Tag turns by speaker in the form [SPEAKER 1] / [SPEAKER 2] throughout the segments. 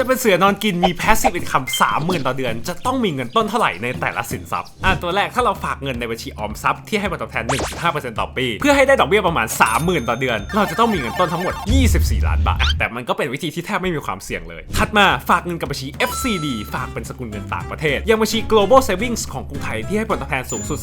[SPEAKER 1] จะเป็นเสือนอนกินมี passive income 30,000ต่อเดือน จะต้องมีเงินต้นเท่าไหร่ในแต่ละสินทรัพย์อะตัวแรกถ้าเราฝากเงินในบัญชีออมทรัพย์ที่ให้ผลตอบแทน 1.5%ต่อปี เพื่อให้ได้ดอกเบี้ยประมาณ 30,000 ต่อเดือน เราจะต้องมีเงินต้นทั้งหมด 24 ล้านบาท แต่มันก็เป็นวิธีที่แทบไม่มีความเสี่ยงเลย ถัดมาฝากเงินกับบัญชี FCD ฝากเป็นสกุลเงินต่างประเทศย่างบัญชี global savings ของกรุงไทยที่ให้ผลตอบแทนสูงสุด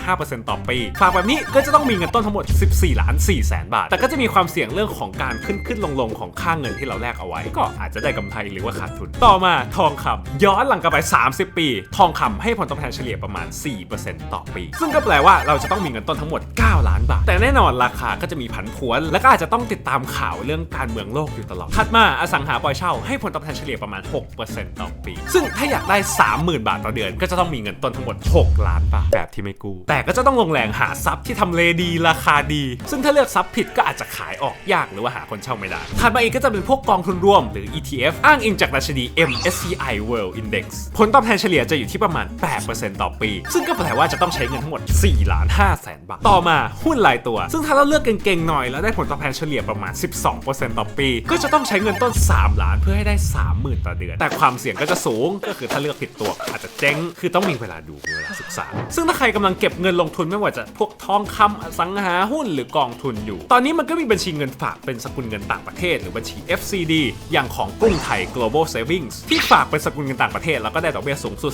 [SPEAKER 1] 2.5%ต่อปี ฝากแบบนี้ก็จะต้องมีเงินต้นทั้งหมด 14 ล้าน4แสนบาท แต่ก็จะมีความเสี่ยงเรื่องของการขึ้นขึ้นลงลงของค่าเงินที่เราแลกเอาไว้ ก็อาจจะได้กำไรหรือว่าขาดทุน ต่อมาทองคำย้อนหลังกลับไป 30 ปี ทองคำให้ผลตอบแทนเฉลี่ยประมาณ 4%ต่อปี ซึ่งก็แปลว่าเราจะต้องมีเงินต้นทั้งหมด 9 ล้านบาท แต่แน่นอนราคาก็จะมีผันผวน และก็อาจจะต้องติดตามข่าวเรื่องการเมืองโลกอยู่ตลอด ถัดมาอสังหาปล่อยเช่าให้ผลตอบแทนเฉลี่ยประมาณ 6%ต่อปี ซึ่งถ้าอยากได้ 30,000 บาทต่อเดือน ก็จะต้องมีเงินต้นทั้งหมด 6 ล้านบาทแบบที่ไม่กู้ แต่ก็จะต้องลงแรงหาทรัพย์ที่ทำเลดีราคาดี ซึ่งถ้าเลือกทรัพย์ผิดก็อาจจะขายออกยากหรือว่าหาคนเช่าไม่ได้ถัดมาอีกก็จะเป็นพวกกองทุนรวมหรือ ETF อ้างอิงจากดัชนี MSCI World Index ผลตอบแทนเฉลี่ยจะอยู่ที่ประมาณ 8%ต่อปี ซึ่งก็แปลว่าจะต้องใช้เงินทั้งหมด4ล้าน5แสนบาท ต่อมาหุ้นรายตัว ซึ่งถ้าเราเลือกเก่งๆหน่อยแล้วได้ผลตอบแทนเฉลี่ยประมาณ 12%ต่อปี ก็จะต้องใช้เงินต้น 3 ล้านเพื่อให้ได้ 30,000 ต่อเดือน แต่ความเสี่ยงก็จะสูงก็คือถ้าเลือกผิดตัวอาจจะเจ๊งคือต้องมีเวลาดูมีเวลาศึกษา ซึ่งถ้าใครกำลังเก็บเงินลงทุนไม่ว่าจะพวกทองคำอสังหาหุ้นหรือกองทุนอยู่ ตอนนี้มันก็มีบัญชีเงินฝากเป็นสกุลเงินต่างประเทศ หรือบัญชี FCD อย่างของกรุงไทย global savings ที่ฝากเป็นสกุลเงินต่างประเทศ แล้วก็ได้ดอกเบี้ยสูงสุด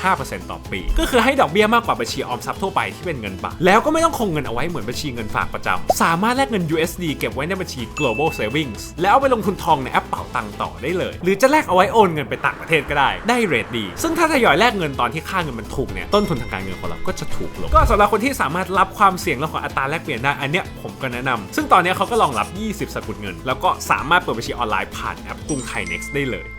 [SPEAKER 1] 2.5%ต่อปี ก็คือให้ดอกเบี้ยมากกว่าบัญชีออมทรัพย์ทั่วไปที่เป็นเงินบาท แล้วก็ไม่ต้องคงเงินเอาไว้เหมือนบัญชีเงินฝากประจำสามารถแลกเงิน USD เก็บไว้ในบัญชี global savings แล้วเอาไปลงทุนทองในแอปเป๋าตังต่อได้เลย หรือจะแลกเอาไว้โอนเงินไปต่างประเทศก็ได้ ได้เรทดี ซึ่งถ้าทยอยแลกเงินตอนที่ค่าเงินมันถูกเนี่ย ต้นทุนทางการเงินของเราก็จะถูกลง ก็สำหรับคนที่สามารถรับความเสี่ยงเรื่องของอัตราแลกเปลี่ยนได้ อันเนี้ยผมก็แนะนำซึ่งตอนนี้เขาก็รองรับ 20 สกุลเงิน แล้วก็สามารถเปิดบัญชีออนไลน์ผ่านแอปกรุงไทย Next ได้เลย